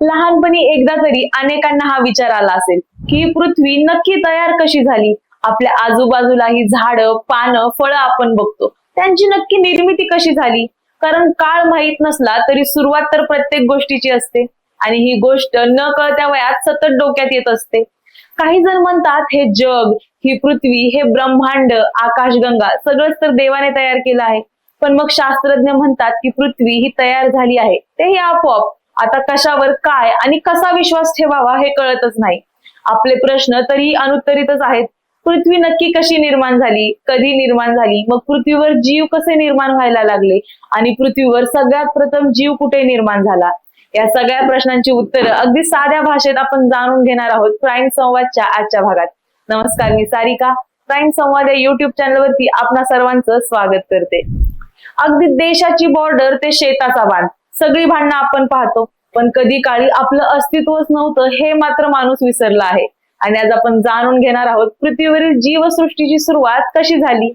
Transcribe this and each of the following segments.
लहानपणी एकदा तरी अनेकांना हा विचार आला असेल की ही पृथ्वी नक्की तयार कशी झाली? आपल्या आजूबाजूला ही झाडं पानं फळं आपण बघतो. त्यांची नक्की निर्मिती कशी झाली? कारण काळ माहीत नसला तरी सुरुवात तर प्रत्येक गोष्टीची असते. आणि ही गोष्ट न कळत्या वयात सतत डोक्यात येत असते. काही जण म्हणतात हे जग ही पृथ्वी हे ब्रह्मांड आकाशगंगा सगळंच तर देवाने तयार केलं आहे. पण मग शास्त्रज्ञ म्हणतात की पृथ्वी ही तयार झाली आहे. तेही आपोआप आता कशावर काय आणि कसा विश्वास ठेवावा हे कळतच नाही. आपले प्रश्न तरी अनुत्तरितच आहेत. पृथ्वी नक्की कशी निर्माण झाली? कधी निर्माण झाली? मग पृथ्वीवर जीव कसे निर्माण व्हायला लागले? आणि पृथ्वीवर सगळ्यात प्रथम जीव कुठे निर्माण झाला? या सगळ्या प्रश्नांची उत्तरं अगदी साध्या भाषेत आपण जाणून घेणार आहोत प्राईम संवादच्या आजच्या भागात. नमस्कार मी सारिका. प्राईम संवाद या युट्यूब चॅनलवरती आपणा सर्वांचं स्वागत करते. अगदी देशाची बॉर्डर ते शेताचा बांध. सगळी भांडणं आपण पाहतो पण कधी काळी आपलं अस्तित्वच नव्हतं हे मात्र माणूस विसरला आहे. आणि आज आपण जाणून घेणार आहोत पृथ्वीवरील जीवसृष्टीची सुरुवात कशी झाली?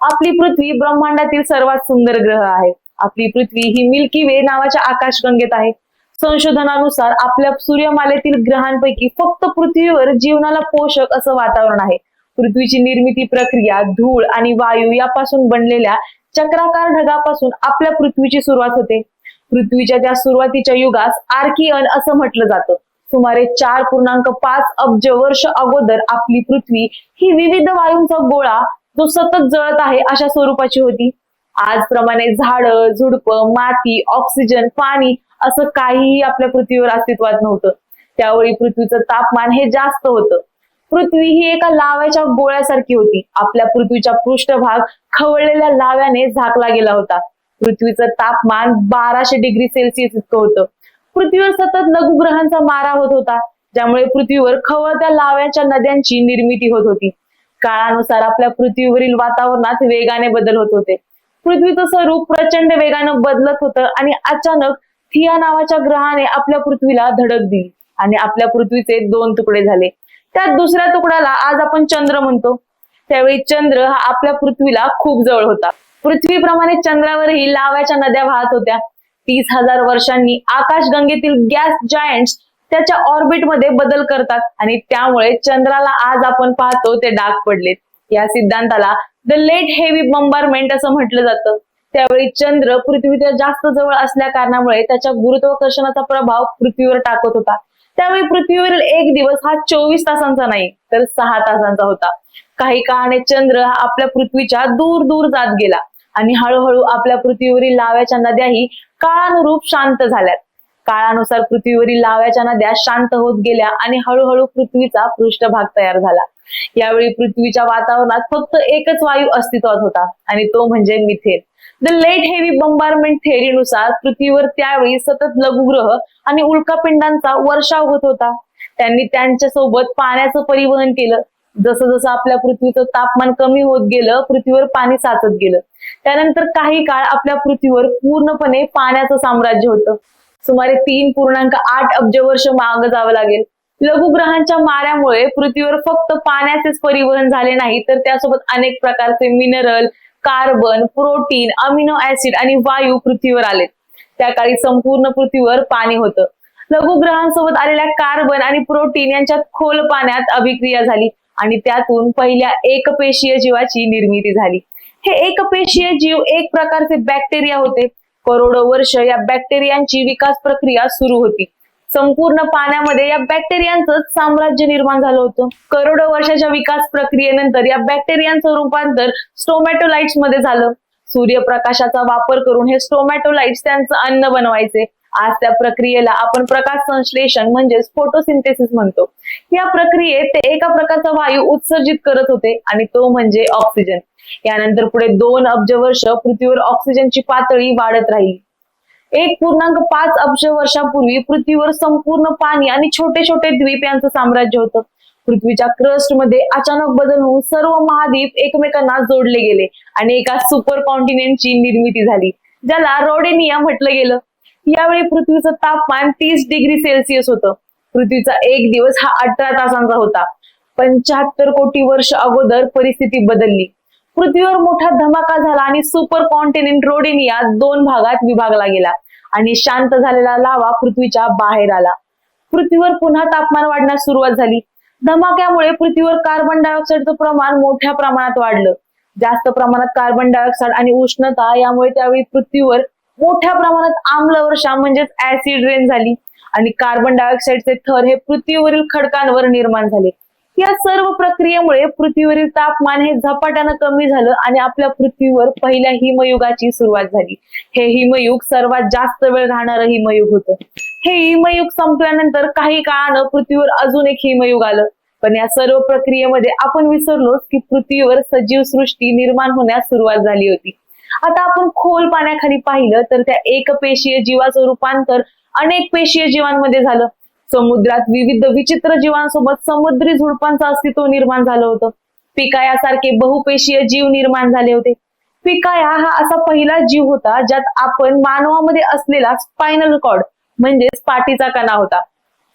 आपली पृथ्वी ब्रह्मांडातील सर्वात सुंदर ग्रह आहे. आपली पृथ्वी ही मिल्की वे नावाच्या आकाशगंगेत आहे. संशोधनानुसार आपल्या सूर्यमालेतील ग्रहांपैकी फक्त पृथ्वीवर जीवनाला पोषक असं वातावरण आहे. पृथ्वीची निर्मिती प्रक्रिया धूळ आणि वायू यापासून बनलेल्या चक्राकार ढगापासून आपल्या पृथ्वीची सुरुवात होते. पृथ्वीच्या त्या सुरुवातीच्या युगास आर्कियन असं म्हटलं जातं. सुमारे चार पूर्णांक पाच अब्ज वर्ष अगोदर आपली पृथ्वी ही विविध वायूंचा गोळा जो सतत जळत आहे अशा स्वरूपाची होती. आजप्रमाणे झाडं झुडपं माती ऑक्सिजन पाणी असं काहीही आपल्या पृथ्वीवर अस्तित्वात नव्हतं. त्यावेळी पृथ्वीचं तापमान हे जास्त होतं. पृथ्वी ही एका लाव्याच्या गोळ्यासारखी होती. आपल्या पृथ्वीचा पृष्ठभाग खवळलेल्या लाव्याने झाकला गेला होता. पृथ्वीचं तापमान बाराशे डिग्री सेल्सिअस इतकं होतं. पृथ्वीवर सतत लघुग्रहांचा मारा होत होता ज्यामुळे पृथ्वीवर खवळत्या लाव्याच्या नद्यांची निर्मिती होत होती. काळानुसार आपल्या पृथ्वीवरील वातावरणात वेगाने बदल होत होते. पृथ्वीचं स्वरूप प्रचंड वेगानं बदलत होतं आणि अचानक थिया नावाच्या ग्रहाने आपल्या पृथ्वीला धडक दिली आणि आपल्या पृथ्वीचे दोन तुकडे झाले. त्या दुसऱ्या तुकड्याला आज आपण चंद्र म्हणतो. त्यावेळी चंद्र हा आपल्या पृथ्वीला खूप जवळ होता. पृथ्वीप्रमाणे चंद्रावरही लाव्याच्या नद्या वाहत होत्या. तीस हजार वर्षांनी आकाशगंगेतील गॅस जायंट्स त्याच्या ऑर्बिटमध्ये बदल करतात आणि त्यामुळे चंद्राला आज आपण पाहतो ते डाग पडलेत. या सिद्धांताला द लेट हेवी बंबारमेंट असं म्हटलं जातं. त्यावेळी चंद्र पृथ्वीच्या जास्त जवळ असल्या कारणामुळे त्याच्या गुरुत्वाकर्षणाचा प्रभाव पृथ्वीवर टाकत होता. त्यावेळी पृथ्वीवरील एक दिवस हा चोवीस तासांचा नाही तर सहा तासांचा होता. काही काळाने चंद्र हा आपल्या पृथ्वीच्या दूर दूर जात गेला. आणि हळूहळू आपल्या पृथ्वीवरील लाव्याच्या नद्याही काळानुरूप शांत झाल्यात. काळानुसार पृथ्वीवरील लाव्याच्या नद्या शांत होत गेल्या आणि हळूहळू पृथ्वीचा पृष्ठभाग तयार झाला. यावेळी पृथ्वीच्या वातावरणात फक्त एकच वायू अस्तित्वात होता आणि तो म्हणजे methane. The late heavy bombardment थेअरीनुसार पृथ्वीवर त्यावेळी सतत लघुग्रह आणि उल्कापिंडांचा वर्षाव होत होता. त्यांनी त्यांच्यासोबत पाण्याचं परिवहन केलं. जसं जसं आपल्या पृथ्वीचं तापमान कमी होत गेलं पृथ्वीवर पाणी साचत गेलं. त्यानंतर काही काळ आपल्या पृथ्वीवर पूर्णपणे पाण्याचं साम्राज्य होतं. सुमारे तीन पूर्णांक आठ अब्ज वर्ष मागं जावं लागेल. लघुग्रहांच्या माऱ्यामुळे पृथ्वीवर फक्त पाण्याचेच परिवहन झाले नाही तर त्यासोबत अनेक प्रकारचे mineral carbon protein amino acid आणि वायू पृथ्वीवर आले. त्या काळी संपूर्ण पृथ्वीवर पाणी होतं. लघुग्रहांसोबत आलेल्या कार्बन आणि प्रोटीन यांच्यात खोल पाण्यात अभिक्रिया झाली. आणि त्यातून पहिल्या एकपेशीय जीवाची निर्मिती झाली. हे एकपेशीय जीव एक प्रकारचे बॅक्टेरिया होते. करोडो वर्ष या बॅक्टेरियांची विकास प्रक्रिया सुरू होती. संपूर्ण पाण्यामध्ये या बॅक्टेरियांचं साम्राज्य निर्माण झालं होतं. करोडो वर्षाच्या विकास प्रक्रियेनंतर या बॅक्टेरियांचं रूपांतर स्टोमॅटोलाइट्समध्ये झालं. सूर्यप्रकाशाचा वापर करून हे स्टोमॅटोलाइट्स त्यांचं अन्न बनवायचे. आज त्या प्रक्रियेला आपण प्रकाश संश्लेषण म्हणजेच फोटोसिंथेसिस म्हणतो. या प्रक्रियेत ते एका प्रकारचा वायू उत्सर्जित करत होते आणि तो म्हणजे ऑक्सिजन. यानंतर पुढे दोन अब्ज वर्ष पृथ्वीवर ऑक्सिजनची पातळी वाढत राहिली. एक पूर्णांक पाच अब्ज वर्षापूर्वी पृथ्वीवर संपूर्ण पाणी आणि छोटे छोटे द्वीप यांचं साम्राज्य होतं. पृथ्वीच्या क्रस्टमध्ये अचानक बदल होऊन सर्व महाद्वीप एकमेकांना जोडले गेले आणि एका सुपर कॉन्टिनेंटची निर्मिती झाली ज्याला रोडेनिया म्हटलं गेलं. यावेळी पृथ्वीचं तापमान तीस डिग्री सेल्सिअस होतं. पृथ्वीचा एक दिवस हा अठरा तासांचा होता. पंच्याहत्तर कोटी वर्ष अगोदर परिस्थिती बदलली. पृथ्वीवर मोठा धमाका झाला आणि सुपर कॉन्टिनेंट रोडेनिया दोन भागात विभागला गेला आणि शांत झालेला लावा पृथ्वीच्या बाहेर आला. पृथ्वीवर पुन्हा तापमान वाढण्यास सुरुवात झाली. धमाक्यामुळे पृथ्वीवर कार्बन डायऑक्साईडचं प्रमाण मोठ्या प्रमाणात वाढलं. जास्त प्रमाणात कार्बन डायऑक्साईड आणि उष्णता यामुळे त्यावेळी पृथ्वीवर मोठ्या प्रमाणात आम्ल वर्षा म्हणजेच ऍसिड रेन झाली. आणि कार्बन डायऑक्साईडचे थर हे पृथ्वीवरील खडकांवर निर्माण झाले. या सर्व प्रक्रियेमुळे पृथ्वीवरील तापमान हे झपाट्यानं कमी झालं आणि आपल्या पृथ्वीवर पहिल्या हिमयुगाची सुरुवात झाली. हे हिमयुग सर्वात जास्त वेळ राहणारं हिमयुग होतं. हे हिमयुग संपल्यानंतर काही काळानं पृथ्वीवर अजून एक हिमयुग आलं. पण या सर्व प्रक्रियेमध्ये आपण विसरलोच की पृथ्वीवर सजीव सृष्टी निर्माण होण्यास सुरुवात झाली होती. आता आपण खोल पाण्याखाली पाहिलं तर त्या एकपेशीय जीवाचं रूपांतर अनेक पेशीय जीवांमध्ये झालं. समुद्रात विविध विचित्र जीवांसोबत समुद्री झुडपांचं अस्तित्व निर्माण झालं होतं. पिकायासारखे बहुपेशीय जीव निर्माण झाले होते. पिकाया हा असा पहिला जीव होता ज्यात आपण मानवामध्ये असलेला स्पायनल कॉर्ड म्हणजेच पाठीचा कणा होता.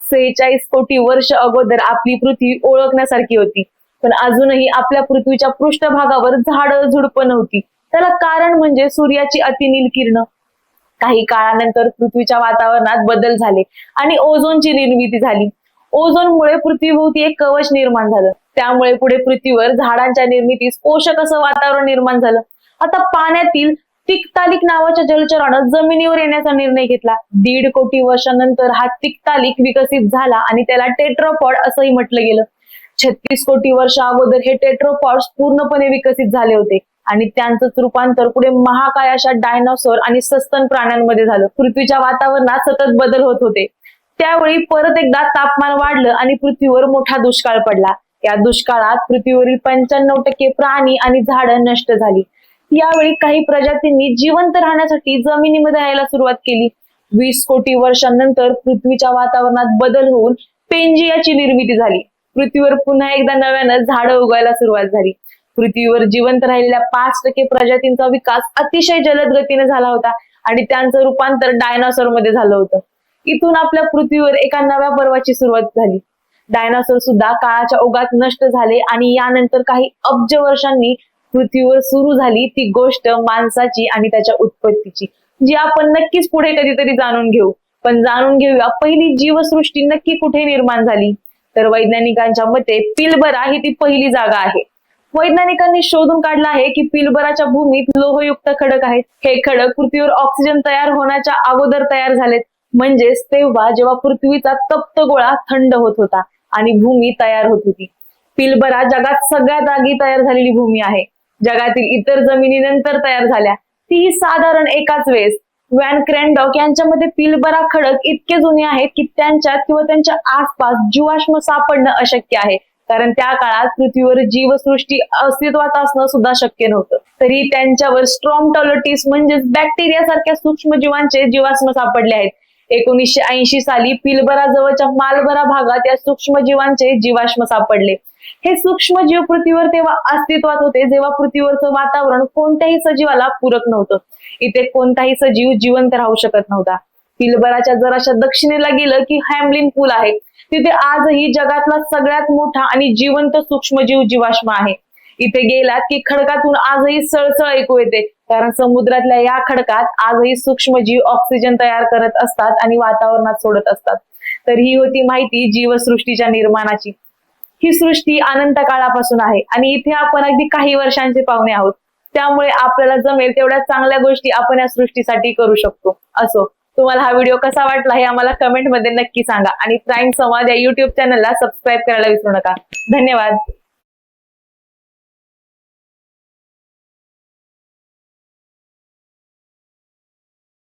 सेहेचाळीस कोटी वर्ष अगोदर आपली पृथ्वी ओळखण्यासारखी होती. पण अजूनही आपल्या पृथ्वीच्या पृष्ठभागावर झाड झुडप नव्हती. त्याला कारण म्हणजे सूर्याची अतिनील किरण. काही काळानंतर पृथ्वीच्या वातावरणात बदल झाले आणि ओझोनची निर्मिती झाली. ओझोनमुळे पृथ्वीभोवती एक कवच निर्माण झालं. त्यामुळे पुढे पृथ्वीवर झाडांच्या निर्मितीस पोषक असं वातावरण निर्माण झालं. आता पाण्यातील तिकतालिक नावाच्या जलचरानं जमिनीवर येण्याचा निर्णय घेतला. दीड कोटी वर्षानंतर हा तिकतालिक विकसित झाला आणि त्याला टेट्रोपॉड असंही म्हटलं गेलं. छत्तीस कोटी वर्ष अगोदर हे टेट्रोपॉड्स पूर्णपणे विकसित झाले होते. आणि त्यांचंच रूपांतर पुढे महाकाय अशा डायनॉसॉर आणि सस्तन प्राण्यांमध्ये झालं. पृथ्वीच्या वातावरणात सतत बदल होत होते. त्यावेळी परत एकदा तापमान वाढलं आणि पृथ्वीवर मोठा दुष्काळ पडला. या दुष्काळात पृथ्वीवरील पंच्याण्णव टक्के प्राणी आणि झाडं नष्ट झाली. यावेळी काही प्रजातींनी जिवंत राहण्यासाठी जमिनीमध्ये राहायला सुरुवात केली. वीस कोटी वर्षांनंतर पृथ्वीच्या वातावरणात बदल होऊन पेंजियाची निर्मिती झाली. पृथ्वीवर पुन्हा एकदा नव्यानं झाडं उगायला सुरुवात झाली. पृथ्वीवर जिवंत राहिलेल्या पाच टक्के प्रजातींचा विकास अतिशय जलद गतीने झाला होता आणि त्यांचं रूपांतर डायनासोरमध्ये झालं होतं. इथून आपल्या पृथ्वीवर एका नव्या पर्वाची सुरुवात झाली. डायनासोर सुद्धा काळाच्या ओघात नष्ट झाले आणि यानंतर काही अब्ज वर्षांनी पृथ्वीवर सुरू झाली ती गोष्ट माणसाची आणि त्याच्या उत्पत्तीची जी आपण नक्कीच पुढे कधीतरी जाणून घेऊ. पण जाणून घेऊया पहिली जीवसृष्टी नक्की कुठे निर्माण झाली? तर वैज्ञानिकांच्या मते पिलबरा ही ती पहिली जागा आहे. वैज्ञानिकांनी शोधून काढलं आहे की पिलबराच्या भूमीत लोहयुक्त खडक आहेत. हे खडक पृथ्वीवर ऑक्सिजन तयार होण्याच्या अगोदर तयार झालेत. म्हणजेच तेव्हा जेव्हा पृथ्वीचा तप्त गोळा थंड होत होता आणि भूमी तयार होत होती. पिलबरा जगात सगळ्यात आगी तयार झालेली भूमी आहे. जगातील इतर जमिनीनंतर तयार झाल्या. ती साधारण एकाच वेळेस. वॅन क्रॅनडॉक यांच्या मते पिलबरा खडक इतके जुने आहेत की त्यांच्यात किंवा त्यांच्या आसपास जीवाश्म सापडणं अशक्य आहे. कारण त्या काळात पृथ्वीवर जीवसृष्टी अस्तित्वात असणं सुद्धा शक्य नव्हतं. तरी त्यांच्यावर स्ट्रॉमटॉलटिस म्हणजेच बॅक्टेरिया सारख्या सूक्ष्म जीवांचे जीवाश्म सापडले आहेत. एकोणीसशे ऐंशी साली पिलबरा जवळच्या मालबरा भागात या सूक्ष्म जीवांचे जीवाश्म सापडले. हे सूक्ष्म जीव पृथ्वीवर तेव्हा अस्तित्वात होते जेव्हा पृथ्वीवरचं वातावरण कोणत्याही सजीवाला पूरक नव्हतं. इथे कोणताही सजीव जिवंत राहू शकत नव्हता. पिलबराच्या जराशा दक्षिणेला गेलं की हॅमलिन पूल आहे तिथे आजही जगातला सगळ्यात मोठा आणि जिवंत सूक्ष्मजीव जीवाश्म आहे. इथे गेलात की खडकातून आजही सळसळ ऐकू येते कारण समुद्रातल्या या खडकात आजही सूक्ष्मजीव ऑक्सिजन तयार करत असतात आणि वातावरणात सोडत असतात. तर ही होती माहिती जीवसृष्टीच्या निर्माणाची. ही सृष्टी अनंत काळापासून आहे आणि इथे आपण अगदी काही वर्षांचे पाहुणे आहोत. त्यामुळे आपल्याला जमेल तेवढ्या चांगल्या गोष्टी आपण या सृष्टीसाठी करू शकतो. असो. तुम्हाला हा व्हिडिओ कसा वाटला हे आम्हाला कमेंटमध्ये नक्की सांगा. आणि प्राईम संवाद या युट्यूब चॅनलला सबस्क्राईब करायला विसरू नका. धन्यवाद.